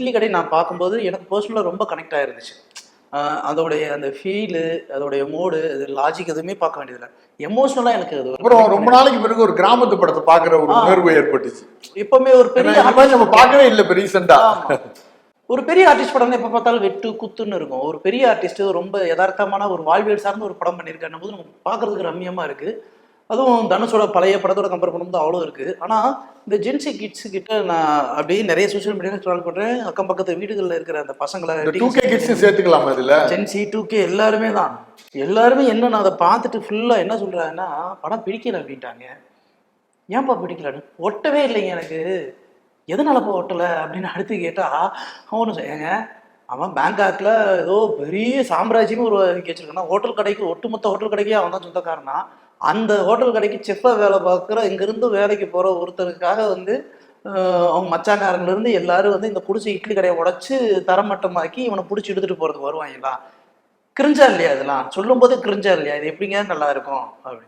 இட்லி கடை நான் பார்க்கும்போது எனக்கு பர்சனலாக ரொம்ப கனெக்ட் ஆயிருந்துச்சு. அதோடைய அந்த ஃபீலு அதோடைய மோடு அது லாஜிக் எதுவுமே பார்க்க வேண்டியதில்லை. எமோஷனலாக எனக்கு அது. அப்புறம் ரொம்ப நாளைக்கு பிறகு ஒரு கிராமத்து படத்தை பாக்குற ஒரு உணர்வு ஏற்பட்டுச்சு. எப்பவுமே ஒரு பெரிய நம்ம பார்க்கவே இல்லை இப்போ ரீசெண்டா ஆமா. ஒரு பெரிய ஆர்டிஸ்ட் படம் எப்ப பார்த்தாலும் வெட்டு குத்துன்னு இருக்கும். ஒரு பெரிய ஆர்டிஸ்ட் ரொம்ப யதார்த்தமான ஒரு வாழ்வியல் சார்ந்த ஒரு படம் பண்ணியிருக்காரு போது நமக்கு பார்க்கறதுக்கு ரம்மியமா இருக்கு. அதுவும் தனுஷோட பழைய படத்தோட கம்பேர் பண்ணும்போது அவ்வளோ இருக்கு. ஆனா இந்த ஜென்சி கிட்ஸ் கிட்ட நான் அப்படியே நிறைய சோஷியல் மீடியாவில் ட்ராவல் பண்றேன். அக்கம் பக்கத்து வீடுகளில் இருக்கிற அந்த பசங்களை டூ கே கிட்ஸ் சேர்த்துக்கலாமா இதுல? ஜென்சி டூ கே எல்லாருமே தான். எல்லாருமே என்ன நான் அதை பார்த்துட்டு ஃபுல்லா என்ன சொல்றாங்கன்னா படம் பிடிக்கல அப்படின்ட்டாங்க. ஏன்பா பிடிக்கலன்னு ஒட்டவே இல்லைங்க எனக்கு. எதனாலப்பா ஒட்டலை? அப்படின்னு அடுத்து கேட்டா அவனு ஏங்க அவன் பேங்காக்ல ஏதோ பெரிய சாம்ராஜ்யமே ஒரு வச்சிருக்கான். ஹோட்டல் கடைக்கு ஒட்டுமொத்த ஹோட்டல் கடைக்கே அவன் தான் சொந்தக்காரனா. அந்த ஹோட்டல் கடைக்கு செஃப்பாக வேலை பார்க்குற இங்கிருந்து வேலைக்கு போகிற ஒருத்தருக்காக வந்து அவங்க மச்சாங்காரங்கள்ல இருந்து எல்லாரும் வந்து இந்த பிடிச்ச இட்லி கடையை உடச்சி தரமட்டமாக்கி இவனை பிடிச்சி எடுத்துட்டு போகிறதுக்கு வருவாங்களா? கிரிஞ்சா இல்லையா இதெல்லாம்? சொல்லும் போது கிரிஞ்சா இல்லையா? இது எப்படிங்க நல்லா இருக்கும்? அப்படி.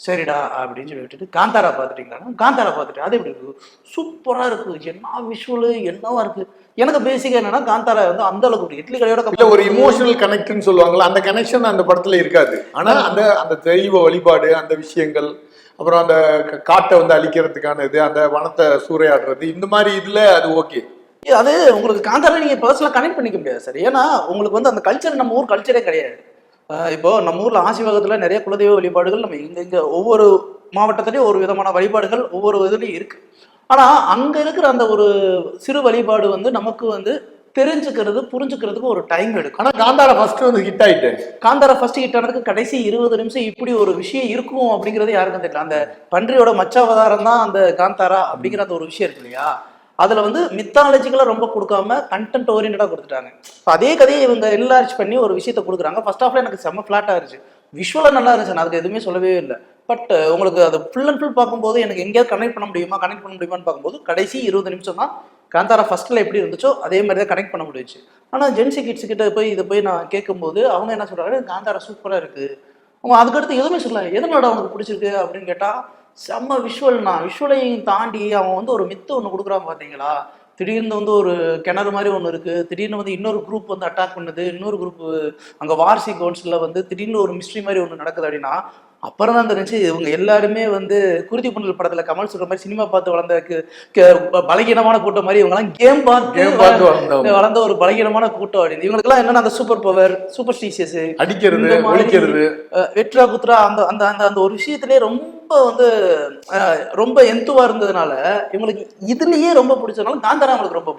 சரிடா அப்படின்னு சொல்லி விட்டுட்டு காந்தாரா பார்த்துட்டீங்களா காந்தாரா பார்த்துட்டு அது எப்படி இருக்கு? சூப்பரா இருக்கு. என்ன விஷுவலு என்னவா இருக்கு? எனக்கு பேசிக்கா என்னன்னா காந்தாரா வந்து அந்த அளவுக்கு. இட்லி கடையோட ஒரு இமோஷனல் கனெக்ட்னு சொல்லுவாங்கல்ல அந்த கனெக்ஷன் அந்த படத்துல இருக்காது. ஆனா அந்த அந்த தெய்வ வழிபாடு அந்த விஷயங்கள் அப்புறம் அந்த காட்டை வந்து அழிக்கிறதுக்கான இது அந்த வனத்தை சூறையாடுறது இந்த மாதிரி இதுல அது ஓகே அது உங்களுக்கு காந்தாரா நீங்க பர்சனலா கனெக்ட் பண்ணிக்க முடியாது சார் ஏன்னா உங்களுக்கு வந்து அந்த கல்ச்சர் நம்ம ஊர் கல்ச்சரே கிடையாது. இப்போ நம்ம ஊர்ல ஆசிவகத்துல நிறைய குலதெய்வ வழிபாடுகள் நம்ம இங்க இங்க ஒவ்வொரு மாவட்டத்திலயும் ஒரு விதமான வழிபாடுகள் ஒவ்வொரு இதுலயும் இருக்கு. ஆனா அங்க இருக்கிற அந்த ஒரு சிறு வழிபாடு வந்து நமக்கு வந்து தெரிஞ்சுக்கிறது புரிஞ்சுக்கிறதுக்கு ஒரு டைம் எடுக்கும். ஆனா காந்தாரா ஃபர்ஸ்ட் வந்து ஹிட் ஆயிட்டு. காந்தாரா ஃபர்ஸ்ட் ஹிட் ஆனதுக்கு கடைசி இருபது நிமிஷம் இப்படி ஒரு விஷயம் இருக்கும் அப்படிங்கிறது யாருக்கும் தெரியல. அந்த பன்றியோட மச்சாவதாரம் தான் அந்த காந்தாரா அப்படிங்கிற அந்த ஒரு விஷயம் இருக்கு இல்லையா? அதில் வந்து மித்தாலஜிக்கலாக ரொம்ப கொடுக்காம கண்டென்ட் ஓரியன்டாக கொடுத்துட்டாங்க. அதே கதையை இவங்க என்லார்ஜ் பண்ணி ஒரு விஷயத்தை கொடுக்குறாங்க. ஃபர்ஸ்ட் ஆஃப்ல எனக்கு செம்ம ஃப்ளாட்டாக இருந்துச்சு. விஷுவலாக நல்லா இருந்துச்சு. நான் அதுக்கு எதுவுமே சொல்லவே இல்லை. பட் உங்களுக்கு அது ஃபுல் அண்ட் ஃபுல் பார்க்கும்போது எனக்கு எங்கேயாவது கனெக்ட் பண்ண முடியுமா? கனெக்ட் பண்ண முடியுமான்னு பார்க்கும்போது கடைசி இருபது நிமிஷம் தான் காந்தாரா ஃபர்ஸ்ட்ல எப்படி இருந்துச்சோ அதே மாதிரி தான் கனெக்ட் பண்ண முடிஞ்சுச்சு. ஆனால் ஜென்சி கிட்ஸ் கிட்ட போய் இதை போய் நான் கேட்கும்போது அவங்க என்ன சொல்கிறாங்க காந்தாரா சூப்பராக இருக்குது அவங்க அதுக்கடுத்து எதுவுமே சொல்லல. எதனால அவனுக்கு பிடிச்சிருக்கு அப்படின்னு கேட்டால் செம்ம விஷுவல்னா விஷுவலையும் தாண்டி அவன் வந்து ஒரு மித்து ஒன்று கொடுக்குறான் பார்த்தீங்களா திடீர்னு வந்து ஒரு கிணறு மாதிரி ஒன்று இருக்குது திடீர்னு வந்து இன்னொரு குரூப் வந்து அட்டாக் பண்ணுது. இன்னொரு குரூப் அங்கே வார்சி கவுன்சிலில் வந்து திடீர்னு ஒரு மிஸ்ட்ரி மாதிரி ஒன்று நடக்குது அப்படின்னா அப்புறம் தான் தெரிஞ்சு இவங்க எல்லாருமே வந்து குருதி புண்ணல் படத்துல கமல் சொல்ற மாதிரி சினிமா பார்த்து வளர்ந்த பலகீனமான கூட்டம் மாதிரி இவங்கெல்லாம் கேம் பார்த்து கேம் பார்த்து வளர்ந்த ஒரு பலகீனமான கூட்டம் அப்படின்னு. இவங்களுக்குலாம் என்னன்னா அந்த சூப்பர் பவர் சூப்பர் ஸ்டீசியஸ் அடிக்கிறது ஒழிக்கிறது. வெட்ரா குத்ரா அந்த அந்த அந்த அந்த ஒரு விஷயத்திலே ரொம்ப வந்து ரொம்ப எந்துவா இருந்ததுனால இவங்களுக்கு இதுலயே ரொம்ப பிடிச்சதுனால காந்தாரா அவங்களுக்கு ரொம்ப